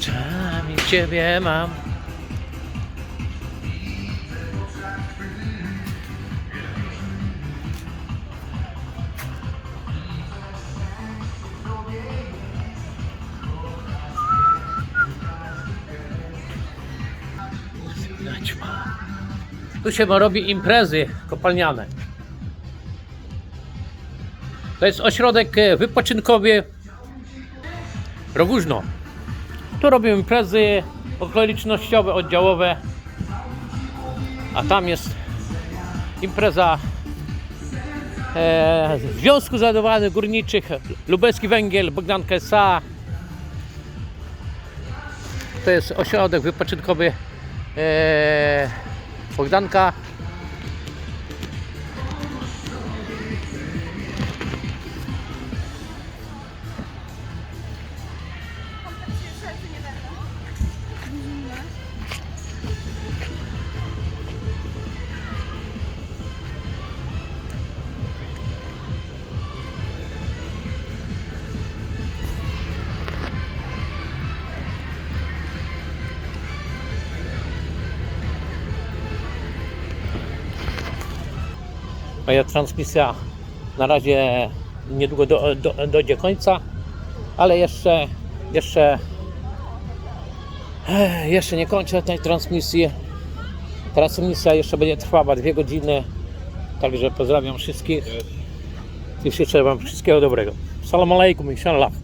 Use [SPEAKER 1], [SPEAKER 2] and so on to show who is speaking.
[SPEAKER 1] Czami ciebie mam. Tu się robi imprezy kopalniane. To jest ośrodek e, wypoczynkowy Rogóżno. Tu robią imprezy okolicznościowe, oddziałowe. A tam jest impreza e, Związku Zadowolonych Górniczych Lubelski Węgiel, Bogdanka S.A. To jest ośrodek wypoczynkowy e, Bogdanka. Moja transmisja na razie niedługo do, do, dojdzie końca, ale jeszcze, jeszcze, eh, jeszcze nie kończę tej transmisji. Transmisja jeszcze będzie trwała dwie godziny, także pozdrawiam wszystkich i życzę Wam wszystkiego dobrego. Salam alaikum, inshallah.